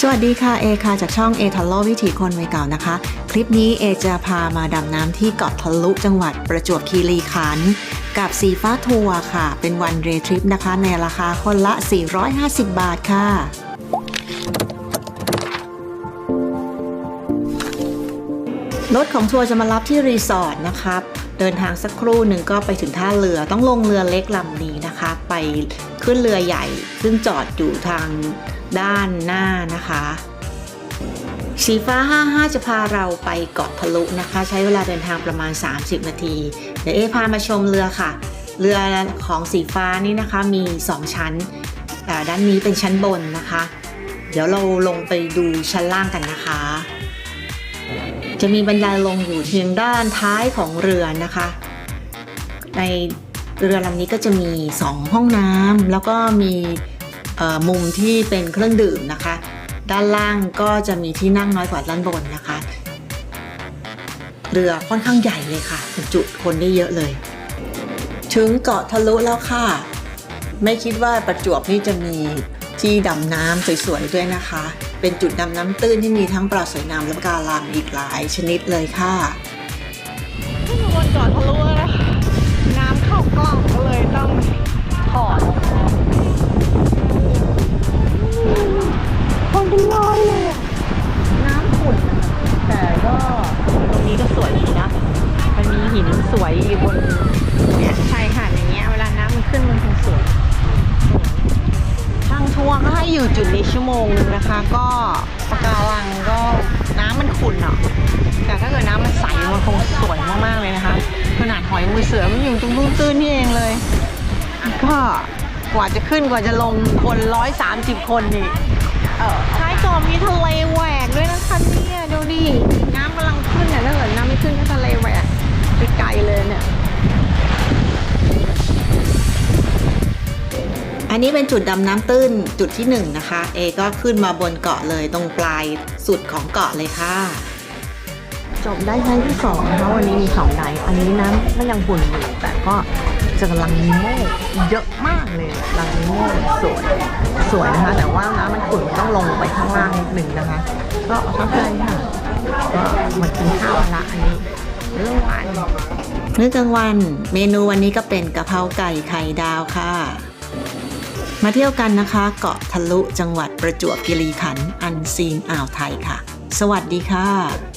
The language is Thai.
สวัสดีค่ะเอค่ะจากช่องเอทัลโลวิถีคนวัยเก่านะคะ คลิปนี้เอจะพามาดำน้ำที่เกาะทะลุจังหวัดประจวบคีรีขันธ์กับสีฟ้าทัวร์ค่ะ เป็นวันเรทริปนะคะ ในราคาคนละ 450 บาทค่ะรถของทัวร์จะมารับที่รีสอร์ทนะครับ เดินทางสักครู่หนึ่งก็ไปถึงท่าเรือต้องลงเรือเล็กลำนี้นะคะ ไปขึ้นเรือใหญ่ ซึ่งจอดอยู่ทาง ด้านหน้านะคะ สีฟ้า 55 จะพาเราไปเกาะทะลุนะคะ ใช้เวลาเดินทางประมาณ 30 นาที เดี๋ยวเอพามาชมเรือค่ะ เรือของสีฟ้านี่นะคะมี 2 ชั้นอ่ด้านนี้เป็นชั้นบนนะคะ เดี๋ยวเราลงไปดูชั้นล่างกันนะคะ จะมีบันไดลงอยู่ทางด้านท้ายของเรือนะคะ ในเรือลำนี้ก็จะมี 2 ห้องน้ำแล้วก็มี มุมที่เป็นเครื่องดื่มนะคะ ด้านล่างก็จะมีที่นั่งน้อยกว่าด้านบนนะคะ เรือค่อนข้างใหญ่เลยค่ะจุคนได้เยอะเลย ถึงเกาะทะลุแล้วค่ะ ไม่คิดว่าประจวบนี่จะมีที่ดำน้ำสวยๆด้วยนะคะ เป็นจุดดำน้ำตื้นที่มีทั้งปลาสวยงามและปะการังอีกหลายชนิดเลยค่ะขึ้นมาบนเกาะทะลุแล้วน้ำเข้ากล้องก็เลยต้องถอด อยู่จุดนี้ชั่วโมงนึงนะคะ ก็ปะการังก็น้ำมันขุ่นเนาะแต่ถ้าเกิดน้ำมันใสมันคงสวยมากๆเลยนะคะขนาดหอยมือเสือมันอยู่ตรงตื้นนี่เองเลยก็กว่าจะขึ้นกว่าจะลงคนร้อยสามสิบคนนี่เออ อันนี้เป็นจุดดำน้ำตื้นจุดที่หนึ่งนะคะเอก็ขึ้นมาบนเกาะเลยตรงปลายสุดของเกาะเลยค่ะ จบได้ไดที่สองนะคะวันนี้มีสองไดอันนี้น้ำก็ยังขุ่นอยู่แต่ก็จะกำลังมีโมกเยอะมากเลยกำลังมีโมกสวยสวยนะคะ แต่ว่าน้ำมันขุ่นต้องลงไปข้างล่างนิดหนึ่งนะคะ ก็เข้าใจค่ะก็มากินข้าวละอันนี้เรื่องหวานมื้อกลางวัน เมนูวันนี้ก็เป็นกะเพราไก่ไข่ดาวค่ะ มาเที่ยวกันนะคะ เกาะทะลุจังหวัดประจวบคีรีขันธ์อันซีนอ่าวไทยค่ะ สวัสดีค่ะ